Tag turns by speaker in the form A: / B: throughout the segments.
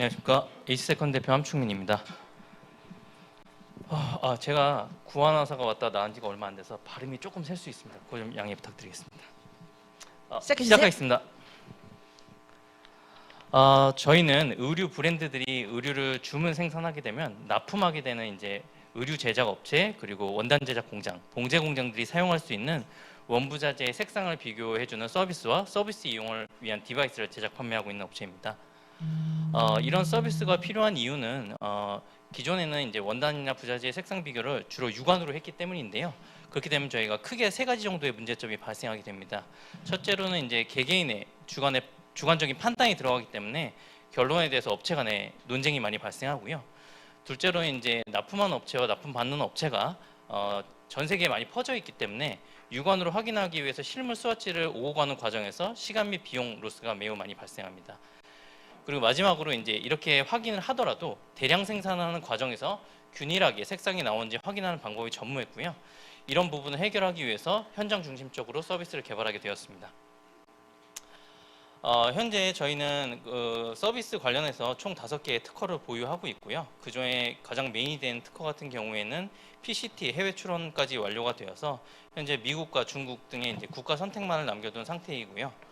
A: 안녕하십니까 에이스세컨 대표 함충민입니다. 아, 아, 제가 구한화사가 왔다 나온 지가 얼마 안 돼서 발음이 조금 셀 수 있습니다. 그거 좀 양해 부탁드리겠습니다. 아,
B: 시작해 주세요.
A: 시작하겠습니다. 아, 저희는 의류 브랜드들이 의류를 주문 생산하게 되면 납품하게 되는 이제 의류 제작 업체 그리고 원단 제작 공장, 봉제 공장들이 사용할 수 있는 원부 자재의 색상을 비교해 주는 서비스와 서비스 이용을 위한 디바이스를 제작 판매하고 있는 업체입니다. 어, 이런 서비스가 필요한 이유는 어, 기존에는 이제 원단이나 부자재의 색상 비교를 주로 육안으로 했기 때문인데요. 그렇게 되면 저희가 크게 세 가지 정도의 문제점이 발생하게 됩니다. 첫째로는 이제 개개인의 주관의 주관적인 판단이 들어가기 때문에 결론에 대해서 업체 간에 논쟁이 많이 발생하고요. 둘째로는 이제 납품하는 업체와 납품 받는 업체가 어, 전 세계에 많이 퍼져 있기 때문에 육안으로 확인하기 위해서 실물 스와치를 오고 가는 과정에서 시간 및 비용 로스가 매우 많이 발생합니다. 그리고 마지막으로 이제 이렇게 확인을 하더라도 대량 생산하는 과정에서 균일하게 색상이 나오는지 확인하는 방법이 전무했고요. 이런 부분을 해결하기 위해서 현장 중심적으로 서비스를 개발하게 되었습니다. 어, 현재 저희는 그 서비스 관련해서 총 다섯 개의 특허를 보유하고 있고요. 그 중에 가장 메인이 된 특허 같은 경우에는 PCT 해외 출원까지 완료가 되어서 현재 미국과 중국 등의 국가 선택만을 남겨둔 상태이고요.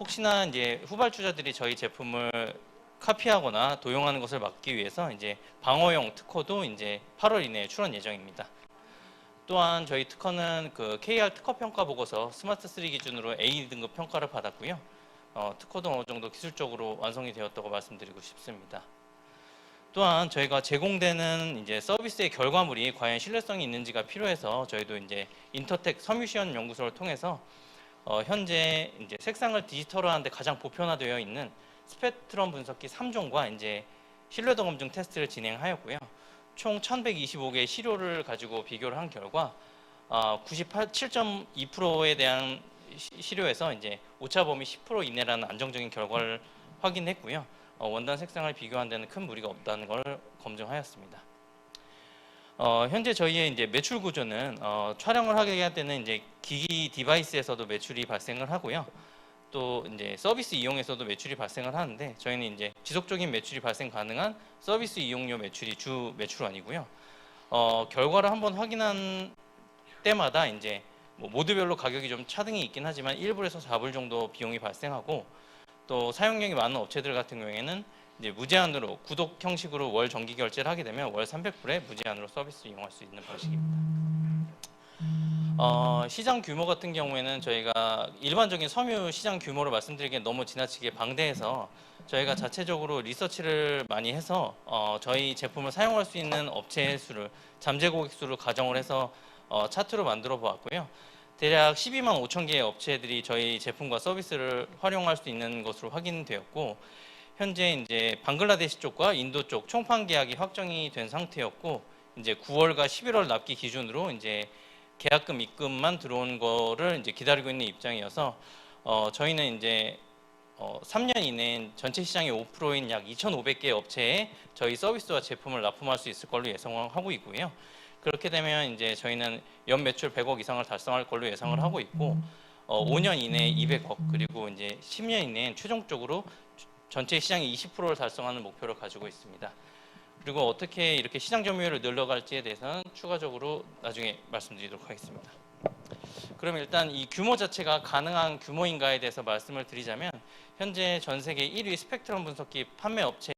A: 혹시나 이제 후발주자들이 저희 제품을 카피하거나 도용하는 것을 막기 위해서 이제 방어용 특허도 이제 8월 이내에 출원 예정입니다. 또한 저희 특허는 그 KR 특허 평가 보고서 스마트 3 기준으로 A 등급 평가를 받았고요. 어, 특허도 어느 정도 기술적으로 완성이 되었다고 말씀드리고 싶습니다. 또한 저희가 제공되는 이제 서비스의 결과물이 과연 신뢰성이 있는지가 필요해서 저희도 이제 인터텍 섬유시연 연구소를 통해서 어, 현재 이제 색상을 디지털화하는데 가장 보편화되어 있는 스펙트럼 분석기 3종과 이제 신뢰도 검증 테스트를 진행하였고요. 총 1,125개의 시료를 가지고 비교를 한 결과 어, 97.2%에 대한 시- 시료에서 이제 오차 범위 10% 이내라는 안정적인 결과를 확인했고요. 어, 원단 색상을 비교한 데는 큰 무리가 없다는 걸 검증하였습니다. 어, 현재 저희의 이제 매출 구조는 어, 촬영을 하게 할 때는 이제 기기 디바이스에서도 매출이 발생을 하고요. 또 이제 서비스 이용에서도 매출이 발생을 하는데 저희는 이제 지속적인 매출이 발생 가능한 서비스 이용료 매출이 주 매출원이고요. 어, 결과를 한번 확인한 때마다 이제 뭐 모드별로 가격이 좀 차등이 있긴 하지만 1불에서 4불 정도 비용이 발생하고 또 사용량이 많은 업체들 같은 경우에는 이제 무제한으로 구독 형식으로 월 정기 결제를 하게 되면 월 300불에 무제한으로 서비스 이용할 수 있는 방식입니다. 어, 시장 규모 같은 경우에는 저희가 일반적인 섬유 시장 규모를 말씀드리기엔 너무 지나치게 방대해서 저희가 자체적으로 리서치를 많이 해서 어, 저희 제품을 사용할 수 있는 업체 수를 잠재 고객 수를 가정을 해서 어, 차트로 만들어 보았고요. 대략 12만 5천 개의 업체들이 저희 제품과 서비스를 활용할 수 있는 것으로 확인되었고 현재 이제 방글라데시 쪽과 인도 쪽 총판 계약이 확정이 된 상태였고 이제 9월과 11월 납기 기준으로 이제 계약금 입금만 들어온 거를 이제 기다리고 있는 입장이어서 어, 저희는 이제 어, 3년 이내엔 전체 시장의 5%인 약 2,500개 업체에 저희 서비스와 제품을 납품할 수 있을 걸로 예상하고 있고요. 그렇게 되면 이제 저희는 연 매출 100억 이상을 달성할 걸로 예상을 하고 있고 어, 5년 이내에 200억 그리고 이제 10년 이내엔 최종적으로 전체 시장의 20%를 달성하는 목표를 가지고 있습니다. 그리고 어떻게 이렇게 시장 점유율을 늘려갈지에 대해서는 추가적으로 나중에 말씀드리도록 하겠습니다. 그럼 일단 이 규모 자체가 가능한 규모인가에 대해서 말씀을 드리자면 현재 전 세계 1위 스펙트럼 분석기 판매 업체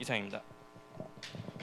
A: 이상입니다.